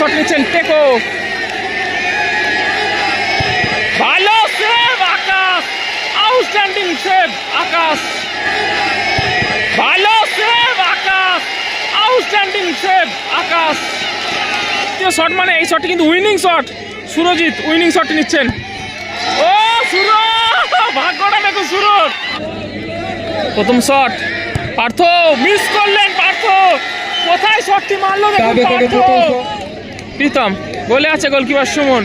Shot নিচ্ছেন টেকো ভালো save Akash outstanding save Akash ভালো save Akash outstanding save Akash shot মানে এই শটটি কিন্তু winning shot Surajit winning shot নিচ্ছেন। ও সুর ভাগ্যটা দেখো সুরজ প্রথম শট পার্থ মিস করলেন পার্থ। কোথায় শটটি মারলো দেখুন পার্থ। প্রীতম গোলে আছে goalkeeper Suman.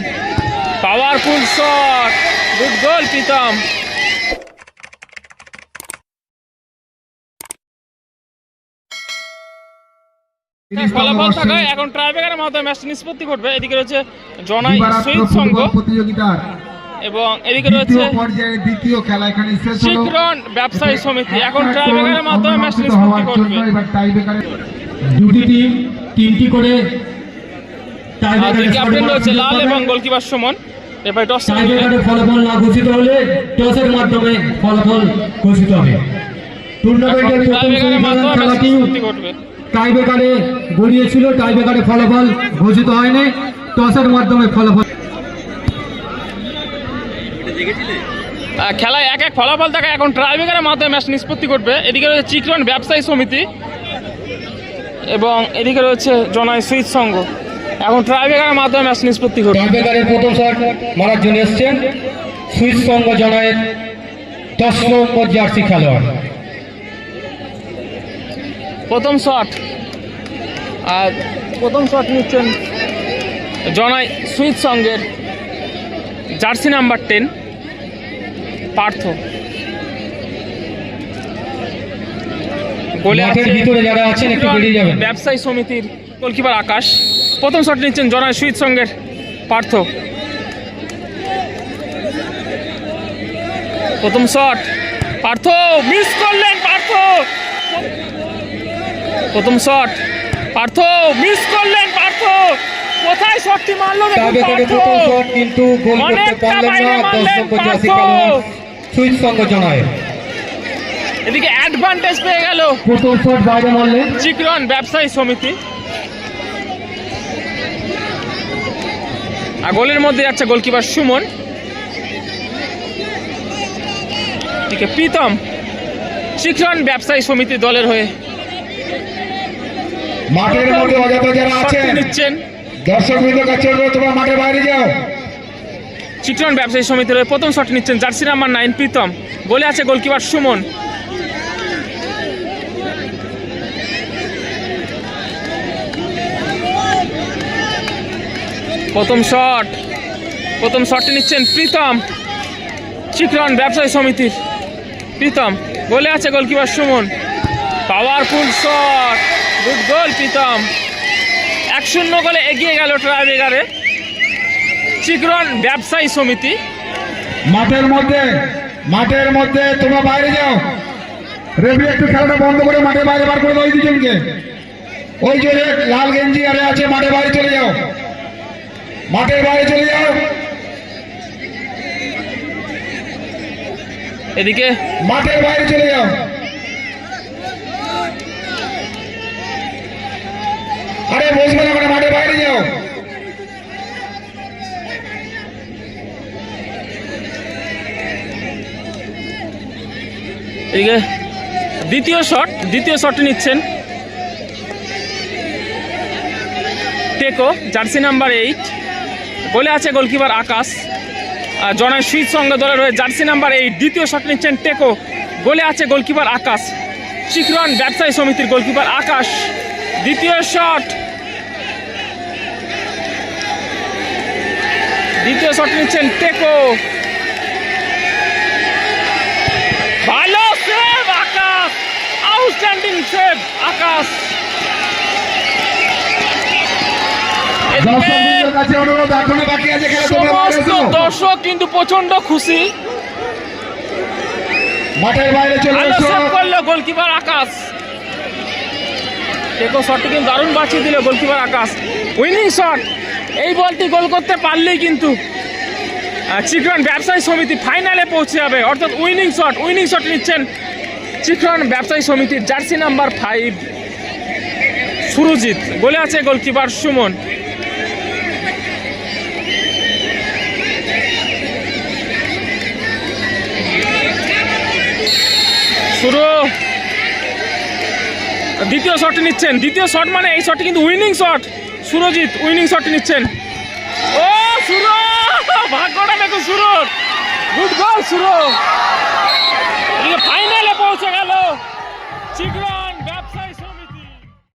Powerful shot good goal Pritam. ফলাফল থাকায় এখন ট্রাইবেকারের মাধ্যমে ম্যাচ নিষ্পত্তি করবে এদিকে রয়েছে জনাই শহীদ সংঘ এবং এদিকে রয়েছে দ্বিতীয় খেলা এখানে শেষ হলো। শিখরন ব্যবসায়ী সমিতি। এখন ট্রাইবেকারের মাধ্যমে ম্যাচ নিষ্পত্তি দুটি টিম তিনটি করে টাইব্রেকারে ক্যাপ্টেন রয়েছে লাল। এবং গোলকিপার সুমন। এবার টস ফলাফল না ঘোষিত হলে টসের মাধ্যমে ফলাফল ঘোষিত হবে। টুর্নামেন্টের গড়িয়েছিল ফলাফল হয়নি। টসের মাধ্যমে ফলাফল খেলায় এক এক ফলাফল থাকে এখন ট্রাইবেকারের মাধ্যমে ম্যাচ নিষ্পত্তি করবে। এদিকে রয়েছে চিকরন ব্যবসায়ী সমিতি এবং এদিকে রয়েছে জনাই সুইচ সংঘ। এখন ট্রাইবেকারের মাধ্যমে ম্যাচ নিষ্পত্তি করবে টাইব্রেকারের প্রথম শট মারার জন্য এসছেন সুইস সংঘ জনায়ের দশ নম্বর জার্সি খেলোয়াড়। প্রথম শট আর প্রথম শট নিচ্ছেন জনাই সুইচ সঙ্গের জার্সি নাম্বার টেন পার্থ। গোলে ভিতরে যারা আছেন একটু বেরিয়ে যাবেন। ব্যবসায়ী সমিতির গোলকিপার আকাশ। প্রথম শট নিচ্ছেন জনাই সুইচ সঙ্গের পার্থ। প্রথম শট। পার্থ মিস করলেন পার্থ। প্রথম শট। পার্থ মিস করলেন পার্থ। কোথায় শটটি মারলো কিন্তু গোল করতে পারলেন না সংঘ জনায়ের এদিকে অ্যাডভান্টেজ পেয়ে গেল। প্রথম শট বাইরে মারলেন। চিকরন ব্যবসায়ী সমিতি। আর গোলের মধ্যে যাচ্ছে গোলকিপার সুমন। এদিকে প্রীতম চিকরন ব্যবসায়ী সমিতি দলের হয়ে মাঠের মধ্যে অযথা যারা আছেন নিচ্ছেন দর্শক বৃন্দ কাছে তোমরা মাঠের বাইরে যাও। চিকরন ব্যবসায়ী সমিতির হয়ে প্রথম শট নিচ্ছেন জার্সি নাম্বার নাইন প্রীতম। গোলে আছে গোলকিপার সুমন। প্রথম শট। প্রথম শটটি নিচ্ছেন প্রীতম। চিকরন ব্যবসায়ী সমিতির। প্রীতম, গোলে আছে goalkeeper Suman. Powerful shot. Good goal Pritam. এক শূন্য গোলে এগিয়ে গেল ট্রাইবেগারে চিকরন ব্যবসায়ী সমিতি। মাঠের মধ্যে মাঠের মধ্যে তোমরা বাইরে যাও। রেফারি একটু খেলাটা বন্ধ করে মাঠের বাইরে বার করে দাও দুজনকে। ওই যে লাল গেঞ্জি আরে আছে, মাঠের বাইরে চলে যাও। মাঠের বাইরে চলে যাও। এদিকে। মাঠের বাইরে চলে যাও। আরে বসবে না মাঠের বাইরে যাও। এদিকে। দ্বিতীয় শট দ্বিতীয় শটটি নিচ্ছেন। টেকো জার্সি নাম্বার এইট গোলে আছে গোলকিপার আকাশ। জনায় সুইট সঙ্গে দলের হয়ে জার্সি নাম্বার এই দ্বিতীয় শট নিচ্ছেন টেকো। গোলে আছে গোলকিপার আকাশ। শিখরন ব্যবসায়ী সমিতির গোলকিপার আকাশ। দ্বিতীয় শট। দ্বিতীয় শট নিচ্ছেন টেকো। ভালো save Akash. Outstanding save Akash. কাছে অনুরোধ এখনও বাকি আছে খেলা তোমরা বাইরে সমস্ত এসো দর্শক কিন্তু প্রচণ্ড খুশি। মাঠের বাইরে চলে ভালো এসো। সেভ করল গোলকিপার আকাশ। টেকো শটটি কিন্তু দারুণ বাঁচিয়ে দিল গোলকিপার আকাশ। উইনিং শট এই বলটি গোল করতে পারলেই কিন্তু ব্যবসায়ী সমিতি ফাইনালে পৌঁছে যাবে। অর্থাৎ উইনিং শট উইনিং শট নিচ্ছেন চিকরন ব্যবসায়ী সমিতির জার্সি নাম্বার ফাইভ সুরজিৎ। গোলে আছে গোলকিপার সুমন। দ্বিতীয় শট নিচ্ছেন। দ্বিতীয় শট মানে এই শটটি কিন্তু winning shot Surajit winning shot নিচ্ছেন। ও সুর ভাগ্যটা দেখো সুর গুড বল সুর ফাইনালে পৌঁছে গেল। শীঘ্র